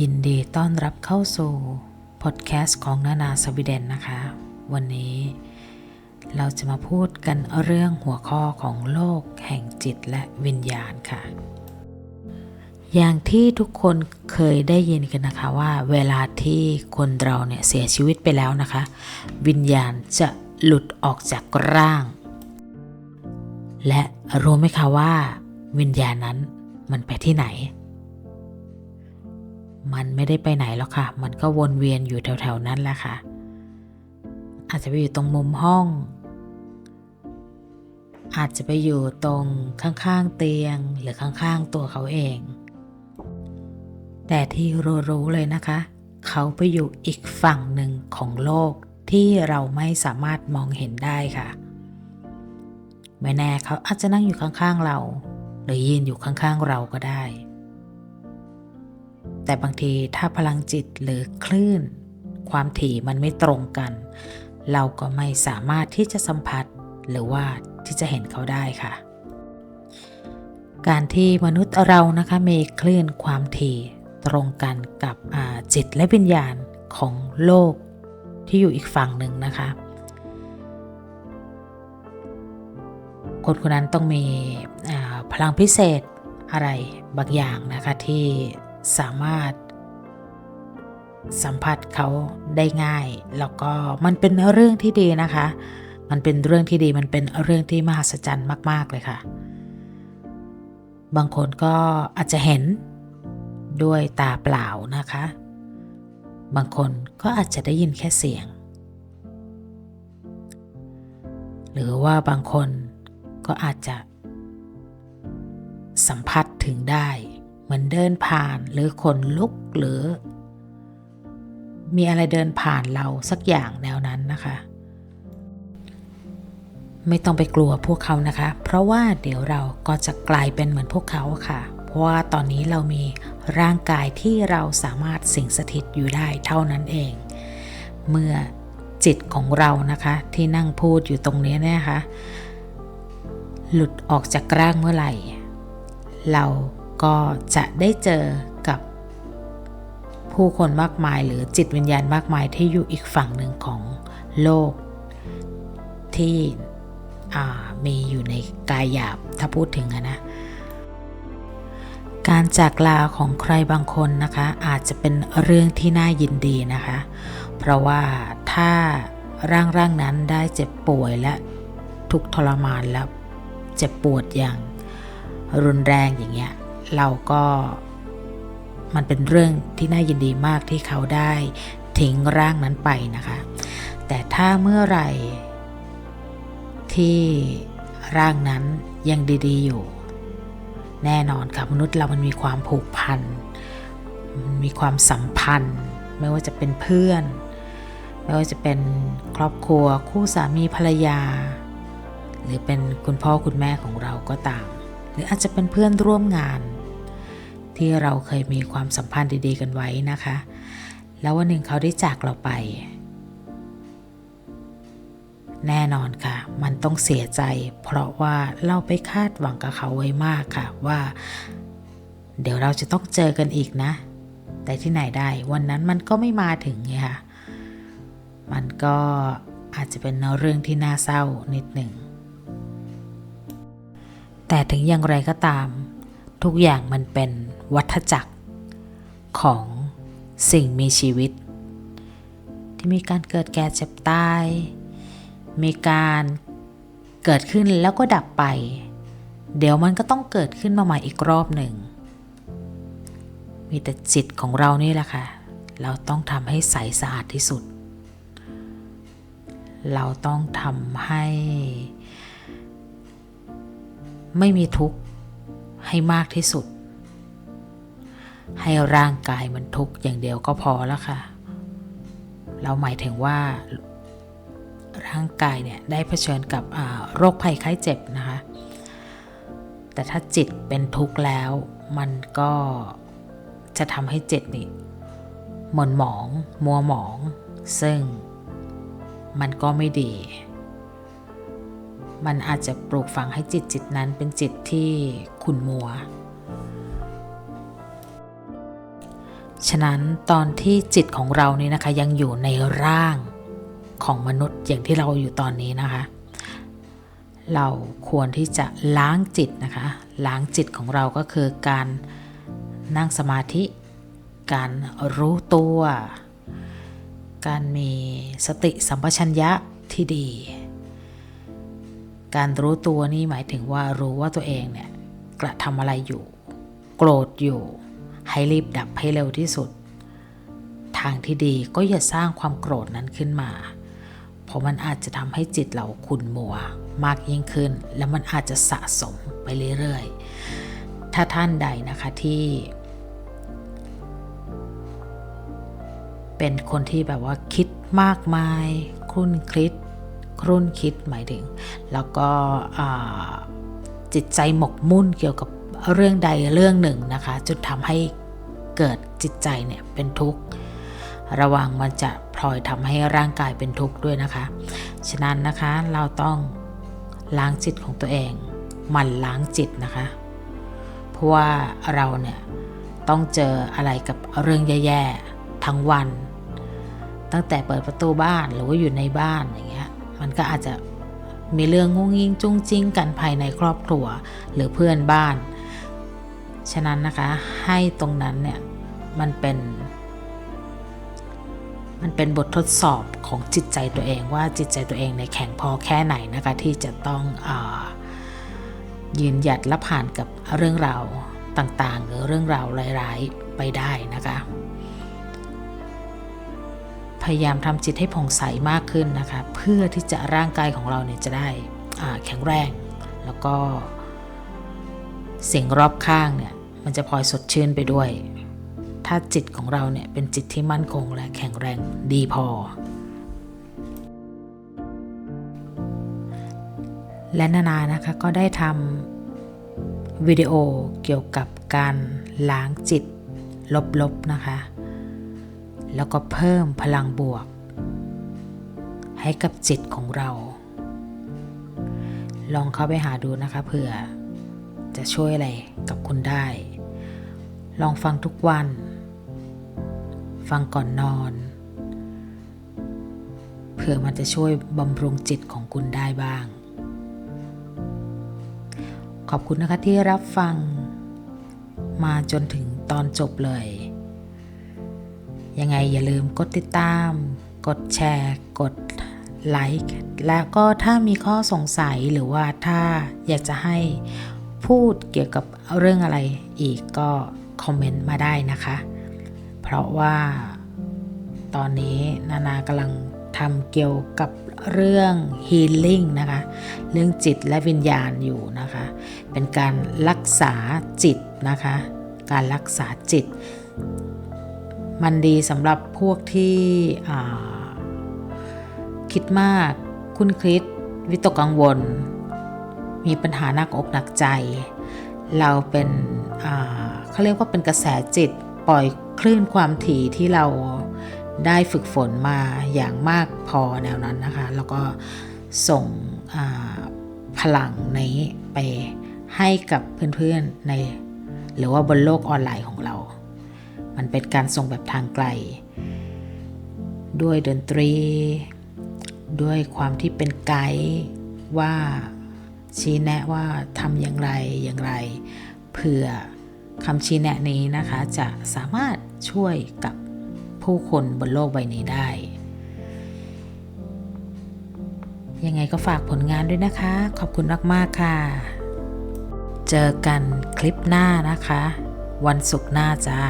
ยินดีต้อนรับเข้าสู่พอดแคสต์ของนานาสวีเดนนะคะ วันนี้เราจะมาพูดกันเรื่องหัวข้อของโลกแห่งจิตและวิญญาณค่ะ อย่างที่ทุกคนเคยได้ยินกันนะคะว่า เวลาที่คนเราเนี่ยเสียชีวิตไปแล้วนะคะ วิญญาณจะหลุดออกจากร่าง และรู้ไหมคะว่า วิญญาณนั้นมันไปที่ไหน มันไม่ได้ไปไหนหรอกค่ะ มันก็วนเวียนอยู่แถวๆนั้นแหละค่ะ อาจจะไปอยู่ตรงมุมห้อง อาจจะไปอยู่ตรงข้างๆเตียงหรือข้างๆตัวเขาเอง แต่ที่รู้ๆเลยนะคะ เขาไปอยู่อีกฝั่งหนึ่งของโลกที่เราไม่สามารถมองเห็นได้ค่ะ ไม่แน่เขาอาจจะนั่งอยู่ข้างๆเรา หรือยืนอยู่ข้างๆเราก็ได้ แต่บางทีถ้าพลังจิตหรือคลื่น ความถี่มันไม่ตรงกัน เราก็ไม่สามารถที่จะสัมผัสหรือว่าที่จะเห็นเขาได้ค่ะ การที่มนุษย์เรานะคะมีคลื่นความถี่ตรงกันกับจิตและวิญญาณของโลกที่อยู่อีกฝั่งหนึ่งนะคะ คนคนนั้นต้องมีพลังพิเศษอะไรบางอย่างนะคะที่ สามารถ สัมผัสเขาได้ง่าย แล้วก็มันเป็นเรื่องที่ดีนะคะ มันเป็นเรื่องที่ดีมันเป็นเรื่องที่มหัศจรรย์มาก ๆ เลยค่ะ บางคนก็อาจจะเห็นด้วยตาเปล่านะคะ บางคนก็อาจจะได้ยินแค่เสียง หรือว่าบางคนก็อาจจะสัมผัสถึงได้ มือนเดินผ่านหรือขนลุกหรือ มีอะไรเดินผ่านเราสักอย่างแนวนั้นนะคะ ไม่ต้องไปกลัวพวกเขานะคะ เพราะว่าเดี๋ยวเราก็จะกลายเป็นเหมือนพวกเขาค่ะ เพราะว่าตอนนี้เรามีร่างกายที่เราสามารถสิงสถิตอยู่ได้เท่านั้นเอง เมื่อจิตของเรานะคะที่นั่งพูดอยู่ตรงนี้นะคะหลุดออกจากร่างเมื่อไหร่ เรา ก็จะได้เจอกับผู้คนมากมายหรือจิตวิญญาณมากมายที่อยู่อีกฝั่งหนึ่งของโลก ที่มีอยู่ในกายหยาบถ้าพูดถึงนะ การจากลาของใครบางคนนะคะ อาจจะเป็นเรื่องที่น่ายินดีนะคะ เพราะว่าถ้าร่างร่างนั้นได้เจ็บป่วยและทุกทรมานแล้วเจ็บปวดอย่างรุนแรงอย่างเงี้ย เราก็มันเป็นเรื่องที่น่ายินดีมากที่เขาได้ทิ้งร่างนั้นไปนะคะ แต่ถ้าเมื่อไหร่ที่ร่างนั้นยังดีๆอยู่ แน่นอนค่ะมนุษย์เรามันมีความผูกพันมีความสัมพันธ์ ไม่ว่าจะเป็นเพื่อน ไม่ว่าจะเป็นครอบครัวคู่สามีภรรยา หรือเป็นคุณพ่อคุณแม่ของเราก็ตาม หรืออาจจะเป็นเพื่อนร่วมงาน ที่เราเคยมีความสัมพันธ์ดี ๆ กันไว้นะคะ แล้ววันหนึ่งเขาได้จากเราไป แน่นอนค่ะ มันต้องเสียใจ เพราะว่าเราไปคาดหวังกับเขาไว้มากค่ะว่า เดี๋ยวเราจะต้องเจอกันอีกนะ แต่ที่ไหนได้วันนั้นมันก็ไม่มาถึงไงค่ะ มันก็อาจจะเป็นเรื่องที่น่าเศร้านิดหนึ่ง แต่ถึงอย่างไรก็ตาม ทุกอย่างมันเป็น วัฏจักร ของสิ่งมีชีวิต ที่มีการเกิดแก่เจ็บตาย มีการเกิดขึ้นแล้วก็ดับไป เดี๋ยวมันก็ต้องเกิดขึ้นมาใหม่อีกรอบหนึ่ง มีแต่จิตของเรานี่แหละค่ะ เราต้องทำให้ใสสะอาดที่สุด เราต้องทำให้ ไม่มีทุกข์ให้มากที่สุด ให้ร่างกายมันทุกข์อย่างเดียวก็พอแล้วค่ะ เราหมายถึงว่าร่างกายเนี่ยได้เผชิญกับโรคภัยไข้เจ็บนะคะ แต่ถ้าจิตเป็นทุกข์แล้ว มันก็จะทำให้จิตนี่หม่นหมอง มัวหมอง ซึ่งมันก็ไม่ดี มันอาจจะปลูกฝังให้จิตจิตนั้นเป็นจิตที่ขุ่นมัว ฉะนั้นตอนที่จิตของเรานี่นะคะยังอยู่ในร่างของมนุษย์อย่างที่เราอยู่ตอนนี้นะคะ เราควรที่จะล้างจิตนะคะ ล้างจิตของเราก็คือการนั่งสมาธิ การรู้ตัว การมีสติสัมปชัญญะที่ดี การรู้ตัวนี่หมายถึงว่ารู้ว่าตัวเองเนี่ยกระทำอะไรอยู่ โกรธอยู่ ให้รีบดับให้เร็วที่สุด ทางที่ดีก็อย่าสร้างความโกรธนั้นขึ้นมา เพราะมันอาจจะทำให้จิตเราขุ่นมัวมากยิ่งขึ้น แล้วมันอาจจะสะสมไปเรื่อยๆ ถ้าท่านใดนะคะที่ เป็นคนที่แบบว่าคิดมากมายครุ่นคิดครุ่นคิดหมายถึง แล้วก็จิตใจหมกมุ่นเกี่ยวกับ เรื่องใดเรื่องหนึ่งนะคะ จนทำให้เกิดจิตใจเนี่ยเป็นทุกข์ ระวังมันจะพลอยทำให้ร่างกายเป็นทุกข์ด้วยนะคะ ฉะนั้นนะคะเราต้องล้างจิตของตัวเองหมั่นล้างจิตนะคะ เพราะว่าเราเนี่ยต้องเจออะไรกับเรื่องแย่ๆทั้งวัน ตั้งแต่เปิดประตูบ้านหรือว่าอยู่ในบ้านอย่างเงี้ยมันก็อาจจะมีเรื่องงุ้งยิงจุ้งจิ้งกันภายในครอบครัวหรือเพื่อนบ้าน ฉะนั้นนะคะให้ตรงนั้นเนี่ยมันเป็น มันเป็นบททดสอบของจิตใจตัวเองว่าจิตใจตัวเองในแข็งพอแค่ไหนนะคะที่จะต้องอยืนหยัดและผ่านกับเรื่องราวต่างๆ หรือเรื่องราวร้ายๆไปได้นะคะพยายามทำจิตให้ผ่องใสมากขึ้นนะคะ เพื่อที่จะร่างกายของเราเนี่ยจะได้แข็งแรง แล้วก็ เสิ่งรอบข้างเนี่ย มันจะพลอยสดชื่นไปด้วย ถ้าจิตของเราเนี่ยเป็นจิตที่มั่นคงและแข็งแรงดีพอ และนานานะคะก็ได้ทำวิดีโอเกี่ยวกับการล้างจิตลบๆนะคะ แล้วก็เพิ่มพลังบวก ให้กับจิตของเรา ลองเข้าไปหาดูนะคะเผื่อ จะช่วยอะไรกับคุณได้ ลองฟังทุกวัน ฟังก่อนนอนเผื่อมันจะช่วยบำรุงจิตของคุณได้บ้าง ขอบคุณนะคะที่รับฟังมาจนถึงตอนจบเลย ยังไงอย่าลืมกดติดตาม กดแชร์ กดไลค์ แล้วก็ถ้ามีข้อสงสัยหรือว่าถ้าอยากจะให้ พูดเกี่ยวกับเรื่องอะไรอีกก็คอมเมนต์มาได้นะคะ เพราะว่าตอนนี้นานากำลังทำเกี่ยวกับเรื่อง healing นะคะ เรื่องจิตและวิญญาณอยู่นะคะ เป็นการรักษาจิตนะคะ การรักษาจิต มันดีสำหรับพวกที่คิดมาก คุณคิด วิตกกังวล มีปัญหาหนักอกหนักใจ เราเป็นเขาเรียกว่าเป็นกระแสจิตปล่อยคลื่นความถี่ที่เราได้ฝึกฝนมาอย่างมากพอแนวนั้นนะคะ แล้วก็ส่งพลังนี้ไปให้กับเพื่อนๆใน หรือว่าบนโลกออนไลน์ของเรา มันเป็นการส่งแบบทางไกล ด้วยดนตรี ด้วยความที่เป็นไกด์ว่า ชี้แนะว่าทำอย่างไรอย่างไร เพื่อคำชี้แนะนี้นะคะจะสามารถช่วยกับผู้คนบนโลกใบนี้ได้ ยังไงก็ฝากผลงานด้วยนะคะ ขอบคุณมากๆค่ะ เจอกันคลิปหน้านะคะ วันศุกร์หน้าจ้า